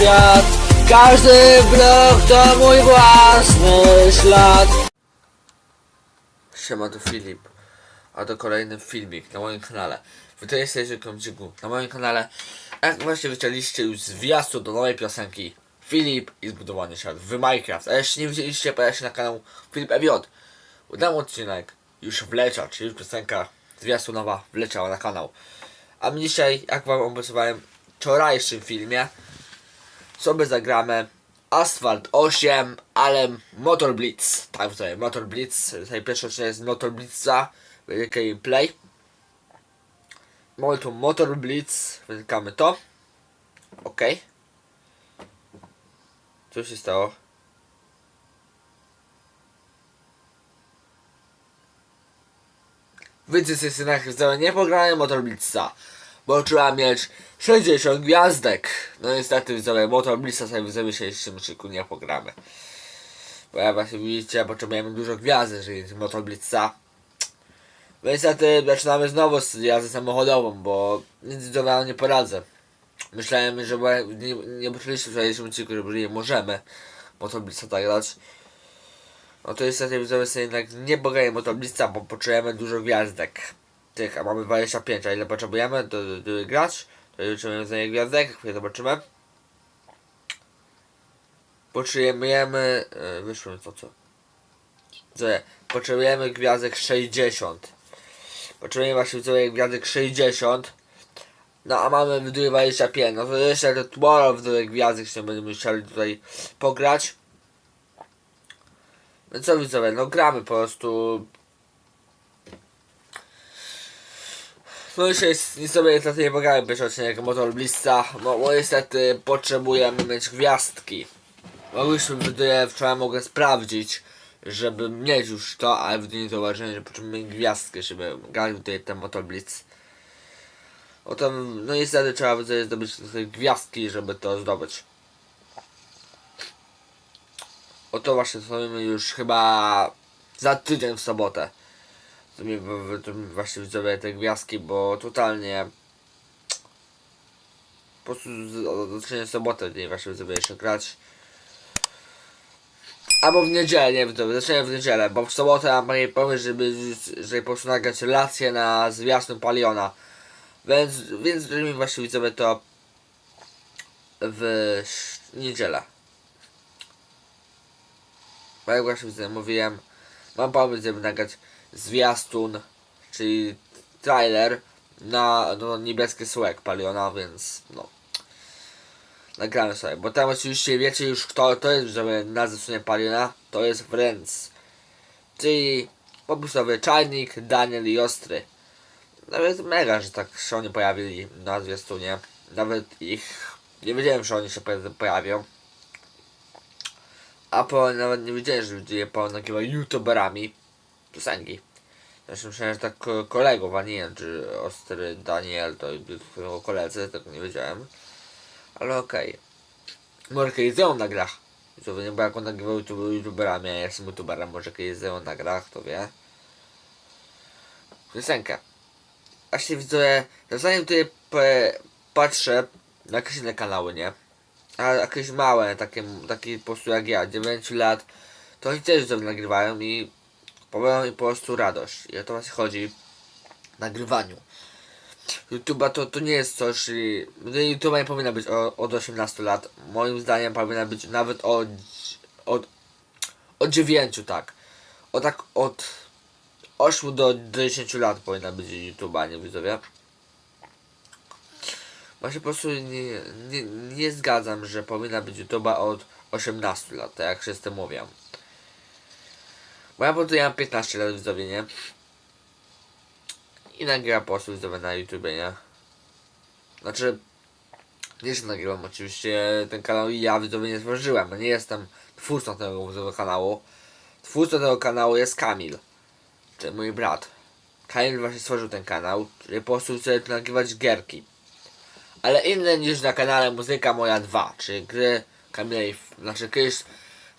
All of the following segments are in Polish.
świat Każdy blok to mój własny ślad Siema, to Filip, a to kolejny filmik na moim kanale. Witajcie serdecznie komciku na moim kanale. Jak właśnie widzieliście już zwiastu do nowej piosenki Filip i zbudowany świat w Minecraft. A jeśli nie widzieliście, pojadę na kanał Filip EJ. Udam odcinek, już wleciał, czyli już piosenka zwiastu nowa wleciała na kanał. A dzisiaj, jak wam obiecywałem w wczorajszym filmie, sobie zagramy Asphalt 8, ale Motor Blitz. Tak, tutaj Motor Blitz. Tutaj pierwszy odcinek z Motor Blitza. Będzie gameplay. Mamy tu Motor Blitz. Wytykamy to. Ok. Co się stało? Z synach, że nie pograłem Motor Blitza. Bo trzeba mieć 60 gwiazdek. No niestety widzowie, Motor Blitza sobie widzowie się jeszcze szyku nie pogramy. Bo ja właśnie widzicie, potrzebujemy dużo jeżeli jest Motor. No niestety zaczynamy znowu z jazdy samochodową, bo nic widzowie nie poradzę. Myślałem, że nie, nie poczęliśmy w wczorajszym odcinku, że nie możemy Motor tak grać. No to niestety widzowie sobie jednak nie pogramy Motor bo potrzebujemy dużo gwiazdek tych, a mamy 25, a ile potrzebujemy do grać, to liczymy za gwiazdek, chwilę zobaczymy. Potrzebujemy, yy, wyszło to co? Że potrzebujemy gwiazdek 60. Potrzebujemy właśnie widzowie gwiazdek 60. No a mamy w 25, no to jeszcze to tomorrow w gwiazdek się będziemy musieli tutaj pograć. No co widzowie, no gramy po prostu No już jest, nie sobie niestety nie pograłem pierwszy odcinek Motor Blista, no bo niestety potrzebujemy mieć gwiazdki. Mogliśmy tutaj wczoraj mogę sprawdzić, żeby mieć już to, ale w dniu zauważyłem, że potrzebujemy gwiazdkę, żeby grać tutaj ten Motor Blitz. Oto, no niestety trzeba będzie zdobyć gwiazdki, żeby to zdobyć. Oto właśnie zrobimy już chyba za tydzień w sobotę to mi, mi właśnie widzowie te gwiazdki, bo totalnie po prostu z- od zaczęcia soboty nie właśnie sobie jeszcze grać. Albo w niedzielę, nie wiem, zaczynam w niedzielę, bo w sobotę mam taki pomysł, żeby, żeby po prostu nagrać relację na zwiastun Paliona. Więc, więc zrobimy właśnie widzowie to w niedzielę. Bo jak właśnie widzowie mówiłem, mam pomysł, żeby nagrać zwiastun, czyli trailer na no, niebieski słek Paliona, więc no. Nagramy sobie, bo tam oczywiście wiecie już kto to jest, żeby na zwiastunie Paliona, to jest Friends. Czyli po prostu sobie Czajnik, Daniel i Ostry. Nawet mega, że tak się oni pojawili na zwiastunie. Nawet ich nie wiedziałem, że oni się poja- pojawią. A po nawet nie wiedziałem, że ludzie po nagrywa youtuberami piosenki. Zresztą myślałem, że tak ko- kolegów, a nie wiem, czy Ostry Daniel to jego koledzy, tego nie wiedziałem. Ale okej. Może kiedyś zeją na grach. Nie, bo jak on nagrywał YouTube, youtuberami, a ja jestem youtuberem, może kiedyś zeją na grach, to wie. Piosenkę. A się widzę, zanim tutaj patrzę na jakieś inne kanały, nie? A jakieś małe, takie, takie po prostu jak ja, 9 lat, to oni też nagrywają i powiem mi po prostu radość. I o to właśnie chodzi w nagrywaniu. YouTube'a to, to nie jest coś, czyli YouTube'a nie powinna być o, od 18 lat. Moim zdaniem powinna być nawet od, od, od 9, tak. O tak od 8 do 10 lat powinna być YouTube'a, nie widzowie. Właśnie po prostu nie, nie, nie zgadzam, że powinna być YouTube'a od 18 lat, tak jak wszyscy mówią. Bo ja po prostu ja mam 15 lat widzowie? I nagrywam po prostu widzowie na YouTube, nie? Znaczy, nie że nagrywam oczywiście ten kanał i ja widzowie nie stworzyłem, nie jestem twórcą tego widzowie kanału. Twórcą tego kanału jest Kamil, czyli mój brat. Kamil właśnie stworzył ten kanał, czyli po prostu chce nagrywać gierki. Ale inne niż na kanale Muzyka Moja 2, czyli gry Kamila i... Znaczy kiedyś...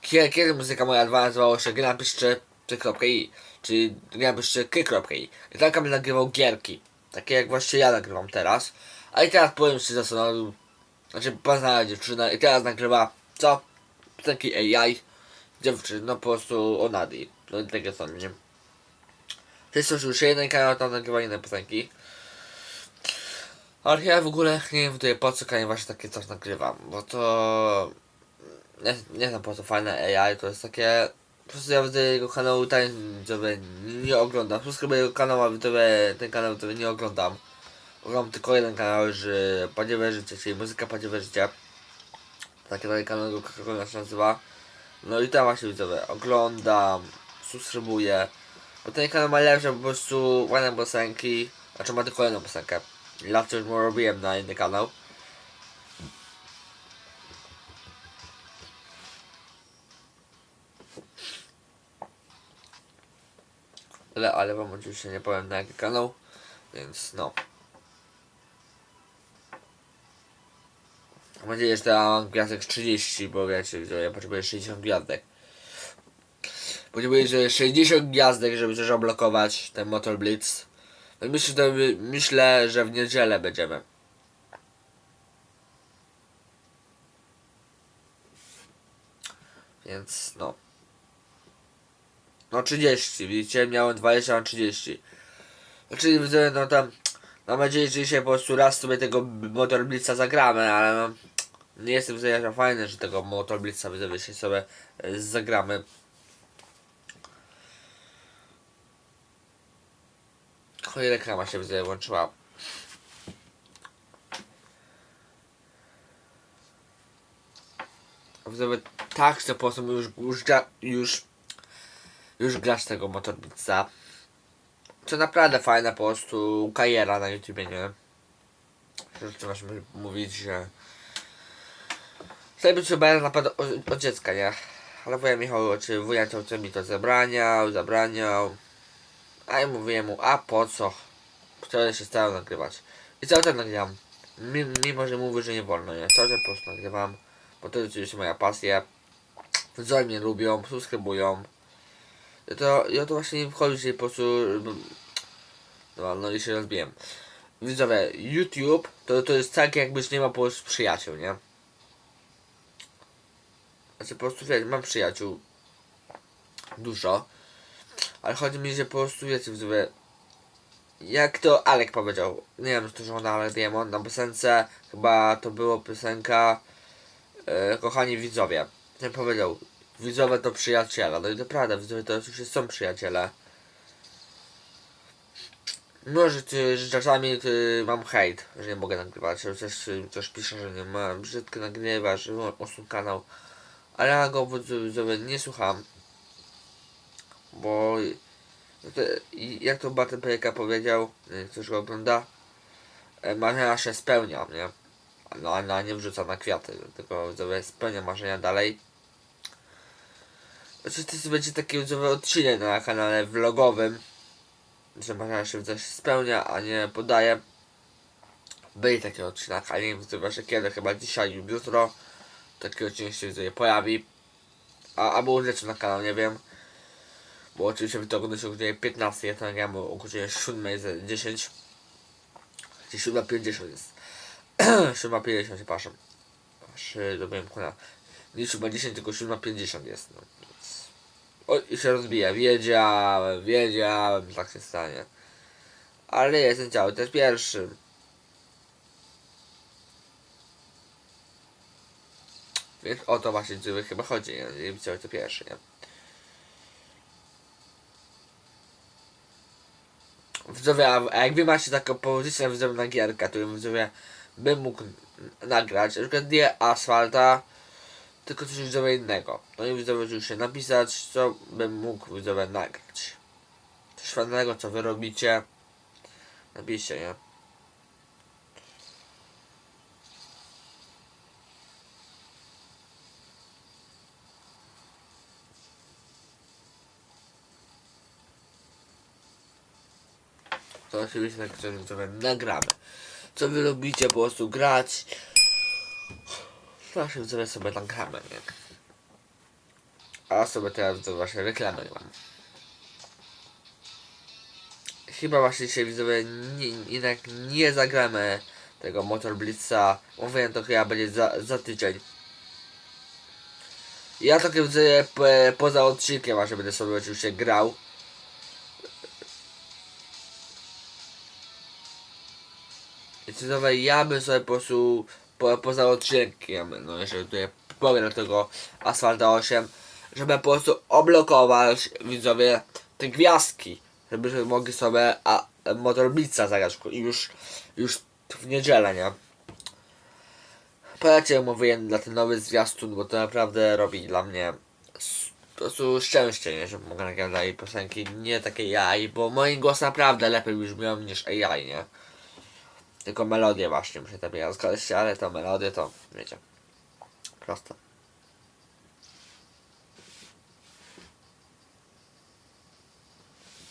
Kiedy, kiedy Muzyka Moja 2 nazywało się Gry ty.i, czyli Gry napiszcie ky.i. I tam Kamil nagrywał gierki, takie jak właśnie ja nagrywam teraz. A i teraz powiem się zastanowił Znaczy poznała dziewczynę i teraz nagrywa co? Piosenki AI. Dziewczyn, no po prostu o. No i takie są, nie? To jest już jeden kanał, tam nagrywa inne piosenki. Ale ja w ogóle nie wiem tutaj po co Kanye właśnie takie coś nagrywam, bo to... Nie, nie znam po co fajne AI, to jest takie... Po prostu ja widzę jego kanału widzowie nie oglądam. Subskrybuję jego kanał, a widzowie ten kanał widzowie nie oglądam. Oglądam tylko jeden kanał, że Padziewe Życie, czyli muzyka Padziewe Życie. Taki ten kanał Coca-Cola się nazywa. No i tam właśnie widzowie oglądam, subskrybuję. Bo ten kanał ma lepsze po prostu fajne piosenki. Znaczy ma tylko jedną piosenkę. Lato już robiłem na inny kanał. Ale, ale wam oczywiście nie powiem na jaki kanał, więc no. Mam nadzieję, że ja mam gwiazdek 30, bo wiecie, że ja potrzebuję 60 gwiazdek. Potrzebuję że 60 gwiazdek, żeby też oblokować ten Motor Blitz. No myślę, myślę, że w niedzielę będziemy. Więc no. No 30, widzicie, miałem 20 na 30. Znaczy widzę, no tam mam nadzieję, że dzisiaj po prostu raz sobie tego Motor Blitza zagramy, ale no nie jestem za fajny, że tego Motor Blitza widzę, dzisiaj sobie e, zagramy. Chodź, reklama się widzę włączyła. Widzowie, tak, że po prostu już, już, już, już grasz tego Motor Blitza. To naprawdę fajna po prostu kariera na YouTubie, nie? Rzeczywiście możemy mówić, że... Chcę być youtuberem naprawdę od, od dziecka, nie? Ale wuja Michał, czy wuja to, co mi to zabraniał, zabraniał. A ja mówiłem mu, a po co? Wczoraj się starał nagrywać. I cały czas nagrywam. Mimo, że mówię, że nie wolno, nie? Cały czas po prostu nagrywam. Bo to jest oczywiście moja pasja. Widzowie mnie lubią, subskrybują. To, ja to właśnie nie wchodzi, że po prostu... No, no i się rozbiłem. Widzowie, YouTube to, to jest tak jakbyś nie ma po prostu przyjaciół, nie? Znaczy po prostu wiecie, mam przyjaciół. Dużo. Ale chodzi mi, że po prostu wiecie, widzowie, jak to Alek powiedział, nie wiem, czy to żona ale Diamond na piosence, chyba to było piosenka e, Kochani widzowie. Ten powiedział, widzowie to przyjaciele, no i to prawda, widzowie to oczywiście są przyjaciele. Może ty, że czasami ty, mam hejt, że nie mogę nagrywać, że y, ktoś pisze, że nie ma, brzydko nagrywasz, że mam osób kanał, ale ja go widzowie nie słucham, bo to, i jak to Bartek Pejka powiedział, y, ktoś go ogląda, e, marzenia się spełnia, nie? No, ale nie wrzuca na kwiaty, tylko widzowie spełnia marzenia dalej. Oczywiście to będzie taki widzowy odcinek na kanale vlogowym, że marzenia się coś spełnia, a nie podaje. Byli taki odcinek, ale nie wiem że kiedy, chyba dzisiaj lub jutro taki odcinek się widzowie pojawi. A, albo rzeczy na kanał, nie wiem. Bo oczywiście wy to oglądacie o godzinie 15, ja to nagrałem o godzinie 7.10. Gdzie 7.50 jest. 7.50, przepraszam. Aż y, dobyłem kuna. Nie 7.10, tylko 7.50 jest. No. O, i się rozbija. Wiedziałem, wiedziałem, że tak się stanie. Ale jestem cały też pierwszy. Więc o to właśnie dzieły chyba chodzi, nie? Nie cały to pierwszy, nie? Widzowie, a jak wy macie taką pozycję widzowie na gierkę, którą widzowie bym mógł nagrać, na przykład nie asfalta, tylko coś widzowie innego. No i widzowie się napisać, co bym mógł widzowie nagrać. Coś fajnego, co wy robicie. Napiszcie, nie? to oczywiście sobie widzowie nagramy. Co wy lubicie po prostu grać? To się widzowie sobie nagramy, nie? A sobie teraz widzowie właśnie reklamy mam. Chyba właśnie dzisiaj widzowie nie, jednak nie zagramy tego Motor Blitza. Mówiłem to chyba będzie za, za tydzień. Ja to widzę po, poza odcinkiem, a że będę sobie oczywiście grał. I co nowe, ja bym sobie po prostu po, poza odcinkiem, no jeżeli tutaj pogram tego Asfalta 8, żeby po prostu oblokować widzowie te gwiazdki, żeby, żeby mogli sobie a, Motor Blitza zagrać i już, już w niedzielę, nie? Polecam mówiłem dla ten nowy zwiastun, bo to naprawdę robi dla mnie po prostu szczęście, nie? Że mogę nagrać piosenki, nie takie AI, bo moim głos naprawdę lepiej brzmią niż AI, nie? Tylko melodię właśnie muszę sobie zgadzać, ale to melodię to, wiecie, prosto.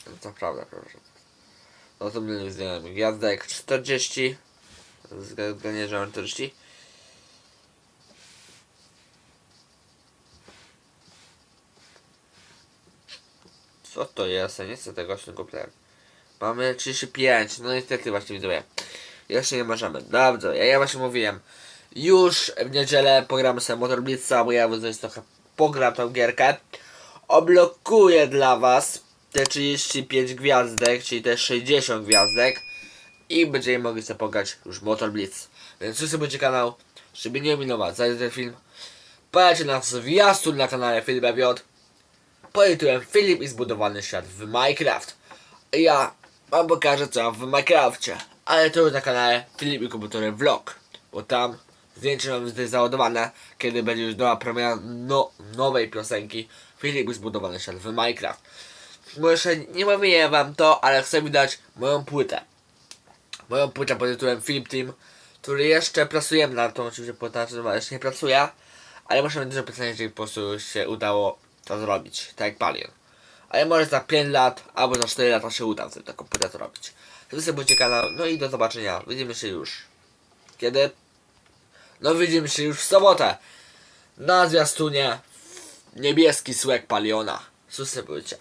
No to prawda, proszę. No to mnie znajomych. Gwiazdek 40. Zgadnie, że mam 40. Co to jest? Ja nie chcę tego się kupiłem. Mamy 35. No niestety właśnie widzowie. Jeszcze nie możemy. Dobrze, ja, ja właśnie mówiłem. Już w niedzielę pogramy sobie Motor Blitza, bo ja wyznać trochę pogram tą gierkę. Oblokuję dla was te 35 gwiazdek, czyli te 60 gwiazdek. I będziemy mogli sobie pograć już Motor Blitz. Więc subskrybujcie kanał, żeby nie minować za ten film. Pamiętajcie na zwiastun na kanale Filip J. Pod tytułem Filip i zbudowany świat w Minecraft. Ja wam pokażę co w Minecrafcie. Ale to już na kanale Filip i komputery vlog. Bo tam zdjęcie mam tutaj załadowane, kiedy będzie już nowa premiera no, nowej piosenki Filip zbudowany świat w Minecraft. Może nie mówię wam to, ale chcę mi dać moją płytę. Moją płytę pod tytułem Filip Team, który jeszcze pracujemy nad tą oczywiście płytę, jeszcze nie pracuje, ale muszę mieć dużo pytań, jeżeli po prostu się udało to zrobić, tak jak Palion. Ale może za 5 lat, albo za 4 lata się uda sobie taką płytę zrobić. Subskrybujcie kanał, no i do zobaczenia. Widzimy się już. Kiedy? No widzimy się już w sobotę. Na zwiastunie niebieski słek Paliona. Subskrybujcie.